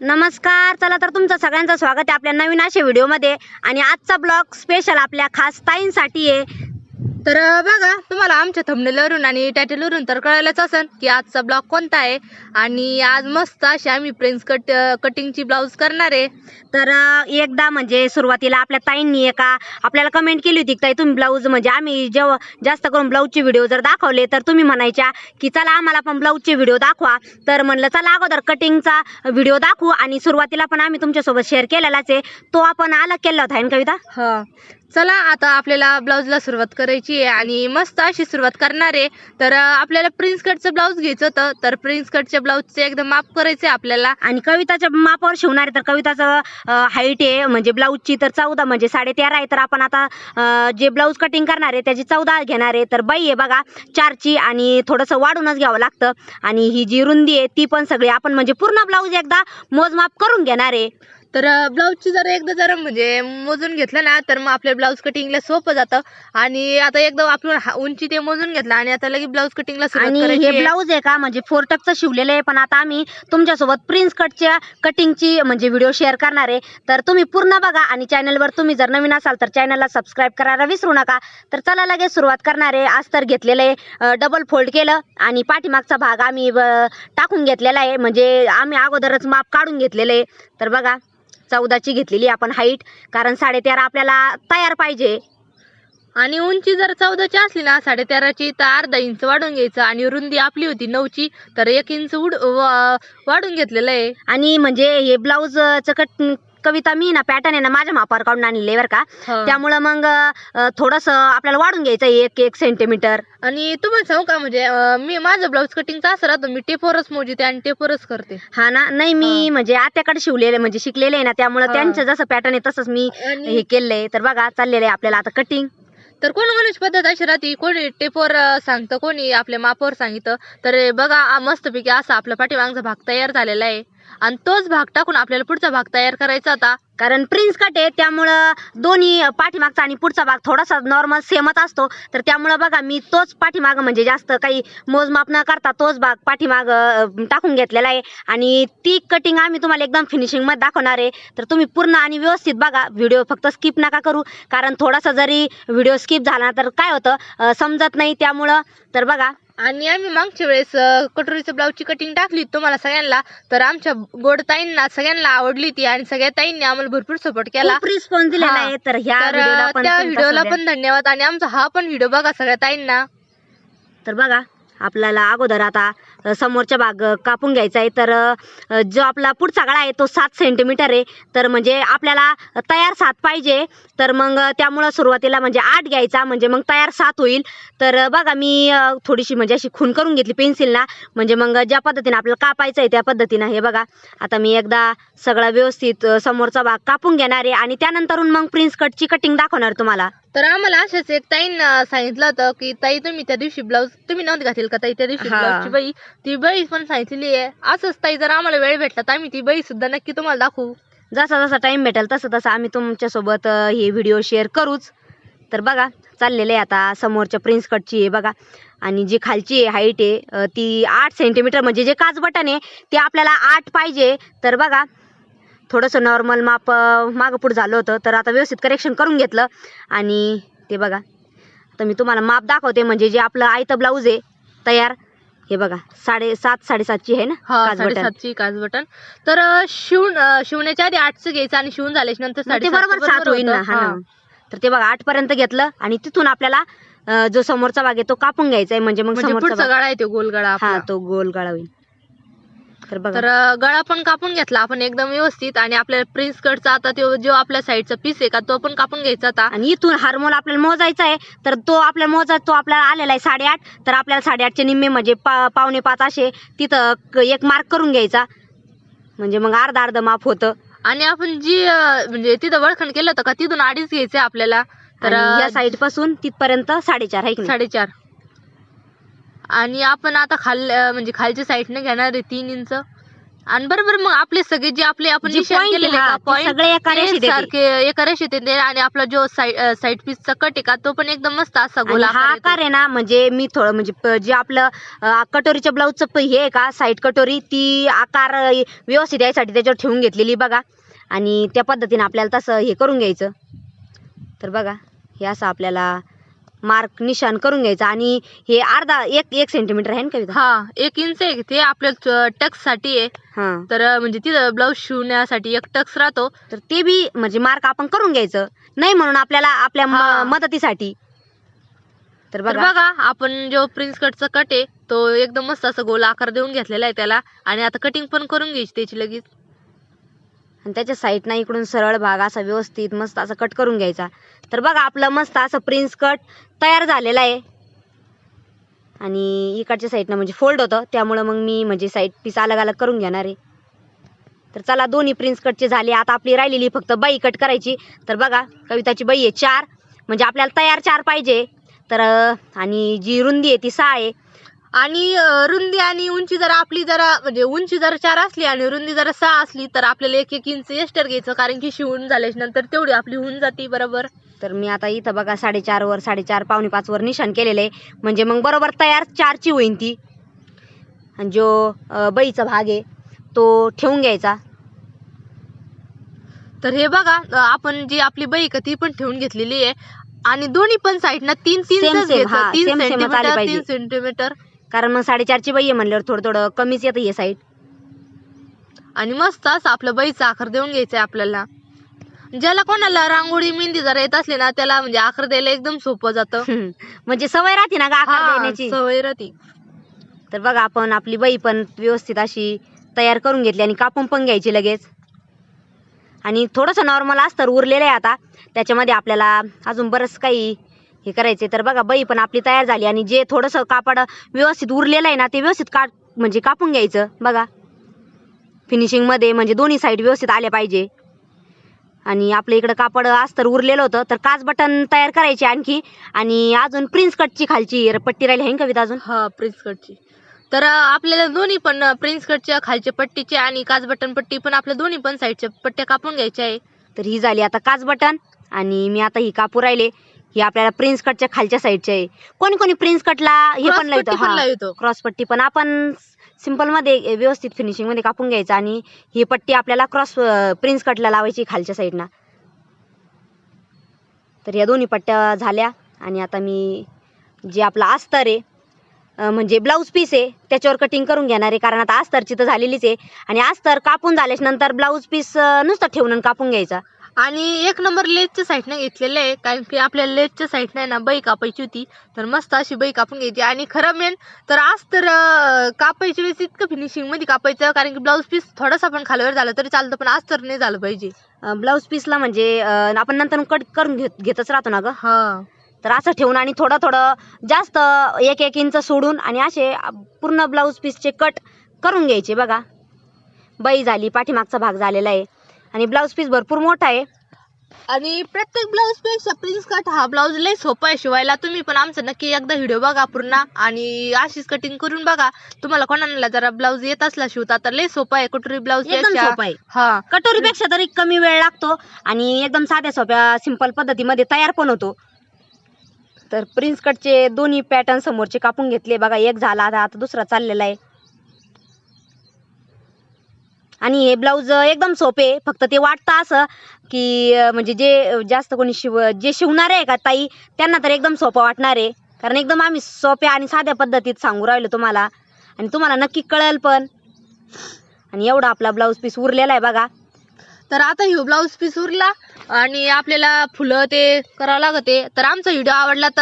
नमस्कार चला तर तुमचं सगळ्यांचं स्वागत आहे आपल्या नवीन अशा व्हिडिओमध्ये. आणि आजचा ब्लॉग स्पेशल आपल्या खास ताईंसाठी आहे. तर बघा तुम्हाला आमच्या थंबनेलवरून आणि टायटलवरून तर कळायलाच असेल की आजचा ब्लॉग कोणता आहे. आणि आज मस्त अशी आम्ही प्रिन्स कट कटिंगची ब्लाऊज करणार आहे. तर एकदा म्हणजे सुरुवातीला आपल्या ताईंनी एका आपल्याला कमेंट केली होती ताई तुम्ही ब्लाऊज म्हणजे आम्ही जेव्हा जास्त करून ब्लाऊजचे व्हिडिओ जर दाखवले तर तुम्ही म्हणायच्या की चला आम्हाला पण ब्लाऊजचे व्हिडिओ दाखवा. तर म्हणलं चला अगोदर कटिंगचा व्हिडिओ दाखवू. आणि सुरुवातीला पण आम्ही तुमच्यासोबत शेअर केलेलाच आहे. तो आपण अलग केला होता ना कविता? हा. चला आता आपल्याला ब्लाऊजला सुरुवात करायची आहे आणि मस्त अशी सुरुवात करणार आहे. तर आपल्याला प्रिन्स कटचं ब्लाऊज घ्यायचं होतं. तर प्रिन्स कटच्या ब्लाऊजचे एकदम माप करायचं आहे आपल्याला. आणि कविताच्या मापावर शिवणार आहे. तर कविताचं हाईट आहे म्हणजे ब्लाऊजची तर चौदा म्हणजे साडे तेरा आहे. तर आपण आता जे ब्लाऊज कटिंग करणार आहे त्याची चौदा घेणार आहे. तर बाई आहे बघा चारची आणि थोडंसं वाढूनच घ्यावं लागतं. आणि ही जी रुंदी आहे ती पण सगळी आपण म्हणजे पूर्ण ब्लाऊज एकदा मोजमाप करून घेणार आहे. तर ब्लाऊजची जर एकदा जर म्हणजे मोजून घेतलं ना तर मग आपल्या ब्लाऊज कटिंगला सोपं जातं. आणि आता एकदम आपण हा- उंची ते मोजून घेतलं आणि आता लगेच ब्लाऊज कटिंगला सुरुवात आणि करायची हे आहे. ब्लाऊज आहे का? म्हणजे फोर टकचं शिवलेलं आहे पण आता आम्ही तुमच्यासोबत प्रिन्स कटच्या कटिंगची म्हणजे व्हिडिओ शेअर करणार आहे. तर तुम्ही पूर्ण बघा आणि चॅनलवर तुम्ही जर नवीन असाल तर चॅनलला सबस्क्राईब करायला विसरू नका. तर चला लगेच सुरुवात करणार आहे. आज तर घेतलेलं आहे डबल फोल्ड केलं आणि पाठीमागचा भाग आम्ही अं, टाकून घेतलेला आहे. म्हणजे आम्ही अगोदरच माप काढून घेतलेलं आहे. तर बघा. चौदाची घेतलेली आपण हाईट कारण साडेतेरा आपल्याला तयार पाहिजे. आणि उंची जर चौदाची असली ना साडे तेराची तर अर्धा इंच वाढून घ्यायचं. आणि रुंदी आपली होती नऊची तर एक इंच उड वा- वाढून घेतलेलं आहे. आणि म्हणजे हे ब्लाऊजचं कट कविता मी ना पॅटर्न आहे ना माझ्या मापावर काढून आणलेलं आहे बरं का. हा. त्यामुळं मग थोडंसं आपल्याला वाढून घ्यायचं एक एक सेंटीमीटर आणि तुम्हाला सांगू का म्हणजे अं, मी माझं ब्लाऊज कटिंगचं असं राहतं मी टेपोरच मोजते आणि टेपोरच करते. हा ना? नाही मी म्हणजे आत्याकडे शिवलेले म्हणजे शिकलेले आहे ना त्यामुळं हा. त्यांचं जसं पॅटर्न आहे तसंच मी आणि- हे केलंय. तर बघा चाललेलं आहे आपल्याला आता कटिंग तर कोण कोणाची पद्धत अशी राहते? कोणी टेपवर अं, सांगतं कोणी आपल्या मापावर सांगितलं. तर हे बघा आ, मस्तपैकी असा आपला पाठीमागचा भाग तयार झालेला आहे. आणि तोच भाग टाकून आपल्याला पुढचा भाग तयार करायचा होता. कारण प्रिन्स कट आहे त्यामुळं दोन्ही पाठीमागचा आणि पुढचा भाग थोडासा नॉर्मल सेमच असतो. तर त्यामुळं बघा मी तोच पाठीमाग म्हणजे जास्त काही मोजमाप न करता तोच भाग पाठीमाग टाकून घेतलेला आहे. आणि ती कटिंग आम्ही तुम्हाला एकदम फिनिशिंगमध्ये दाखवणार आहे. तर तुम्ही पूर्ण आणि व्यवस्थित बघा व्हिडिओ फक्त स्किप नका करू. कारण थोडासा जरी व्हिडिओ स्किप झाला तर काय होतं समजत नाही त्यामुळं. तर बघा आणि आम्ही मागच्या वेळेस अं, कटोरीच्या ब्लाऊजची कटिंग टाकली तुम्हाला सगळ्यांना. तर आमच्या गोड ताईंना सगळ्यांना आवडली ती आणि सगळ्या ताईंनी आम्हाला भरपूर सपोर्ट केला. खूप रिस्पॉन्स दिलेला हा. आहे. तर ह्या तर व्हिडिओला अं, पण त्या व्हिडिओला सगळ्या- पण धन्यवाद आणि आमचा हा पण व्हिडिओ बघा सगळ्या ताईंना. तर बघा आपल्याला अगोदर आता अ, समोरचा भाग कापून घ्यायचा आहे तर जो आपला पुढचा गळा आहे तो सात सेंटीमीटर आहे. तर म्हणजे आपल्याला तयार सात पाहिजे. तर मग त्यामुळं सुरुवातीला म्हणजे आठ घ्यायचा. म्हणजे मग तयार सात होईल. तर बघा मी थोडीशी म्हणजे अशी खून करून घेतली पेन्सिलना म्हणजे मग ज्या पद्धतीने आपल्याला कापायचं आहे त्या पद्धतीनं हे बघा. आता मी एकदा सगळा व्यवस्थित समोरचा भाग कापून घेणार आहे. आणि त्यानंतरून मग प्रिन्स कटची कटिंग दाखवणार तुम्हाला. तर आम्हाला अशाच एक ताईंना सांगितलं होतं की ताई तुम्ही त्या दिवशी ब्लाऊज तुम्ही नव्हती घातील का ताई? त्या दिवशी. ब्लाऊजची बाई ती बाई पण सांगितलेली आहे असंच ताई जर आम्हाला वेळ भेटला तर आम्ही ती बाई सुद्धा नक्की तुम्हाला दाखवू. जसा जसा टाइम भेटेल तसं तसं आम्ही तुमच्यासोबत अ, हे व्हिडिओ शेअर करूच. तर बघा चाललेले आहे आता समोरच्या प्रिन्स कटची आहे बघा. आणि जी खालची आहे हाईट आहे अ, ती आठ सेंटीमीटर म्हणजे जे काच बटन आहे ते आपल्याला आठ पाहिजे. तर बघा थोडंसं नॉर्मल माप अ, मागं पुढं झालं होतं तर आता व्यवस्थित करेक्शन करून घेतलं. आणि ते बघा आता मी तुम्हाला माप दाखवते म्हणजे जे आपलं आयतं ब्लाऊज आहे तयार. हे बघा साडे सात साडेसातची आहे ना हा काच बटन साडेसातची काच बटन तर अं, शिवून अं, शिवण्याच्या आधी आठचं घ्यायचं आणि शिवून झाल्याच्यानंतर मग ते साडेसातचं बरोबर सात होईल ना होतं. हा. ना तर ते बघा आठ पर्यंत घेतलं आणि तिथून आपल्याला अं, जो समोरचा भाग आहे तो कापून घ्यायचा आहे म्हणजे मग म्हणजे समोरचा पुढचा भाग- गळा आहे तो गोल गळा हा आपला. तो गोल गळा होईल तर बघा. तर गळा पण कापून घेतला आपण एकदम व्यवस्थित आणि आपल्या प्रिन्स कटचा आता तो जो आपल्या साईडचा पीस आहे का तो पण कापून घ्यायचा आता. आणि इथून हार्मोन आपल्याला मोजायचा आहे. तर तो आपल्याला मोजा तो आपल्याला आलेला आहे साडेआठ. तर आपल्याला साडेआठचे निम्मे म्हणजे पा पावणे पाच असे तिथं क- एक मार्क करून घ्यायचा. म्हणजे मग अर्धा अर्ध माप होतं. आणि आपण जी अं, म्हणजे तिथं वळखण केलं होतं का तिथून अडीच घ्यायचे आपल्याला. तर तर अं, या साईडपासून तिथपर्यंत साडेचार आहे की नाही? साडेचार. आणि आपण आता खाल म्हणजे खालच्या साईडने घेणार आहे तीन इंच आणि बरोबर मग आपले सगळे जे आपले आपण निशाण केलेले. सारखे एका रेषेत येते आणि आपला जो साईड पीसचा कट आहे का तो पण एकदम मस्त असा गोल हा आकार आहे ना म्हणजे मी थोडं म्हणजे जे आपलं कटोरीच्या ब्लाऊजचं हे आहे का साईड कटोरी ती आकार व्यवस्थित यायसाठी त्याच्यावर ठेवून घेतलेली बघा. आणि त्या पद्धतीने आपल्याला तसं हे करून घ्यायचं. तर बघा हे असं आपल्याला मार्क निशाण करून घ्यायचं आणि हे अर्धा एक एक सेंटीमीटर आहे ना कविता? हा एक इंच आहे. ते आपल्या टक्ससाठी आहे. हां. तर म्हणजे तिथं ब्लाऊज शिवण्यासाठी एक टक्स राहतो. तर ते बी म्हणजे मार्क आपण करून घ्यायचं. नाही म्हणून आपल्याला आपल्या म- हा. मदतीसाठी. तर तर बघा. बघा आपण जो प्रिन्स कटचा कट आहे तो एकदम मस्त असं गोल आकार देऊन घेतलेला आहे त्याला. आणि आता कटिंग पण करून घ्यायची त्याची लगेच. आणि त्याच्या साईडनं इकडून सरळ भाग असा व्यवस्थित मस्त असं कट करून घ्यायचा. तर बघा आपलं मस्त असं प्रिन्स कट तयार झालेला आहे. आणि इकडच्या साईडनं म्हणजे फोल्ड होतं त्यामुळं मग मी म्हणजे साईड पीस अलग अलग करून घेणार आहे. तर चला दोन्ही प्रिन्स कटचे झाले. आता आपली राहिलेली फक्त बाई कट करायची. तर बघा कविताची बाई आहे चार. म्हणजे आपल्याला तयार चार पाहिजे. तर आणि जी रुंदी आहे ती सहा आहे. आणि रुंदी आणि उंची जरा आपली जरा म्हणजे उंची जरा चार असली आणि रुंदी जरा सहा असली तर आपल्याला एक एक इंच एक्स्ट्रा घ्यायचं. कारण की शिवून झाल्याच्यानंतर तेवढी आपली होऊन जाते बरोबर? तर मी आता इथं बघा साडेचार वर साडेचार पावणे पाच वर निशाण केलेलं. आहे म्हणजे मग बरोबर तयार चारची होईन ती. आणि जो बळीचा भाग आहे तो ठेवून घ्यायचा. तर हे बघा आपण जी आपली बाई का ती पण ठेवून घेतलेली आहे. आणि दोन्ही पण साईडनं तीन तीन तीन. तीन सेंटीमीटर कारण मग साडेचारची बाई आहे म्हणल्यावर थोडं थोडं कमीच येतं हे साईड आणि मस्त असं आपलं बाईचा आकार देऊन घ्यायचा आहे आपल्याला. ज्याला कोणाला रांगोळी मेहंदी जरा येत असली ना त्याला म्हणजे आकार द्यायला एकदम सोपं जातं. म्हणजे सवय राहते ना ग आकार हा, देण्याची. सवय राहती. तर बघा आपण आपली बाई पण व्यवस्थित अशी तयार करून घेतली आणि कापून पण घ्यायची लगेच. आणि थोडंसं नॉर्मल असतं उरलेलं आहे आता. त्याच्यामध्ये आपल्याला अजून बरंच काही हे करायचे तर बघा बाई पण आपली तयार झाली आणि जे थोडंसं कापड व्यवस्थित उरलेलं आहे ना ते व्यवस्थित काट म्हणजे कापून घ्यायचं. बघा. फिनिशिंगमध्ये म्हणजे दोन्ही साईड व्यवस्थित आल्या पाहिजे. आणि आपलं इकडं कापड अस्तर उरलेलं होतं तर काच बटन तयार करायचे आणखी. आणि अजून प्रिन्स कटची खालची पट्टी राहिली आहे कविता अजून? हा प्रिन्स कटची तर आपल्याला दोन्ही पण प्रिन्स कटच्या खालच्या पट्टीचे आणि काच बटन पट्टी पण आपल्या दोन्ही पण साईडच्या पट्ट्या कापून घ्यायच्या आहे. तर ही झाली आता काच बटन आणि मी आता ही कापू राहिले. ही आपल्याला प्रिन्स कटच्या खालच्या साईडची आहे. कोणी कोणी प्रिन्स कटला हे Cross पण लावतो पट्टी पण लावतो. क्रॉस पट्टी पण. आपण सिंपलमध्ये व्यवस्थित फिनिशिंगमध्ये कापून घ्यायचं आणि ही पट्टी आपल्याला क्रॉस प्रिन्स कटला लावायची खालच्या साईडना. तर या दोन्ही पट्ट्या झाल्या आणि आता मी जे आपला अस्तर आहे अं, म्हणजे ब्लाऊज पीस आहे त्याच्यावर कटिंग करून घेणार आहे. कारण आता अस्तरची तर झालेलीच आहे. आणि अस्तर कापून झाल्याच्यानंतर ब्लाऊज पीस नुसतं ठेवून आणि कापून घ्यायचा. आणि एक नंबर लेसच्या साईडनं घेतलेलं आहे कारण की आपल्याला लेसच्या साईडनं ना बाई कापायची होती. तर मस्त अशी बाई कापून घ्यायची. आणि खरं मेन तर आज तर अं, कापायच्या वेळेस इतकं फिनिशिंगमध्ये कापायचं कारण की ब्लाऊज पीस थोडासा पण खालीवर झालं तरी चालतं पण आज तर नाही झालं पाहिजे. ब्लाऊज पीसला म्हणजे आपण नंतर कट करून घेत घेतच राहतो ना ग? हा. तर असं ठेवून आणि थोडं थोडं जास्त एक एक इंच सोडून आणि असे पूर्ण ब्लाऊज पीसचे कट करून घ्यायचे बघा. बाई झाली पाठीमागचा भाग झालेला आहे. आणि ब्लाऊज पीस भरपूर मोठा आहे. आणि प्रत्येक ब्लाऊजपेक्षा प्रिन्स कट हा ब्लाऊज लय सोपा आहे शिवायला. तुम्ही पण आमचा नक्की एकदा व्हिडिओ बघा पूर्ण. आणि अशीच कटिंग करून बघा. तुम्हाला कोणाला जरा ब्लाऊज येत असला शिवता तर लय सोपा आहे कटोरी ब्लाऊज एकदम सोपं आहे. हा. कटोरीपेक्षा तरी कमी वेळ लागतो आणि एकदम साध्या सोप्या सिंपल पद्धतीमध्ये तयार पण होतो. तर प्रिन्स कटचे दोन्ही पॅटर्न समोरचे कापून घेतले. बघा एक झाला आता आता दुसरा चाललेला आहे. आणि हे ब्लाऊज एकदम सोपे फक्त ते वाटतं असं की म्हणजे जे जास्त कोणी शिव जे शिवणारे आहे का ताई त्यांना तर एकदम सोपं वाटणार आहे. कारण एकदम आम्ही सोप्या आणि साध्या पद्धतीत सांगू राहिलो तुम्हाला. आणि तुम्हाला नक्की कळेल पण. आणि एवढा आपला ब्लाऊज पीस उरलेला आहे बघा. तर आता ह्यू ब्लाऊज पीस उरला आणि आपल्याला फुलं ते करावं लागते. तर आमचा व्हिडिओ आवडला तर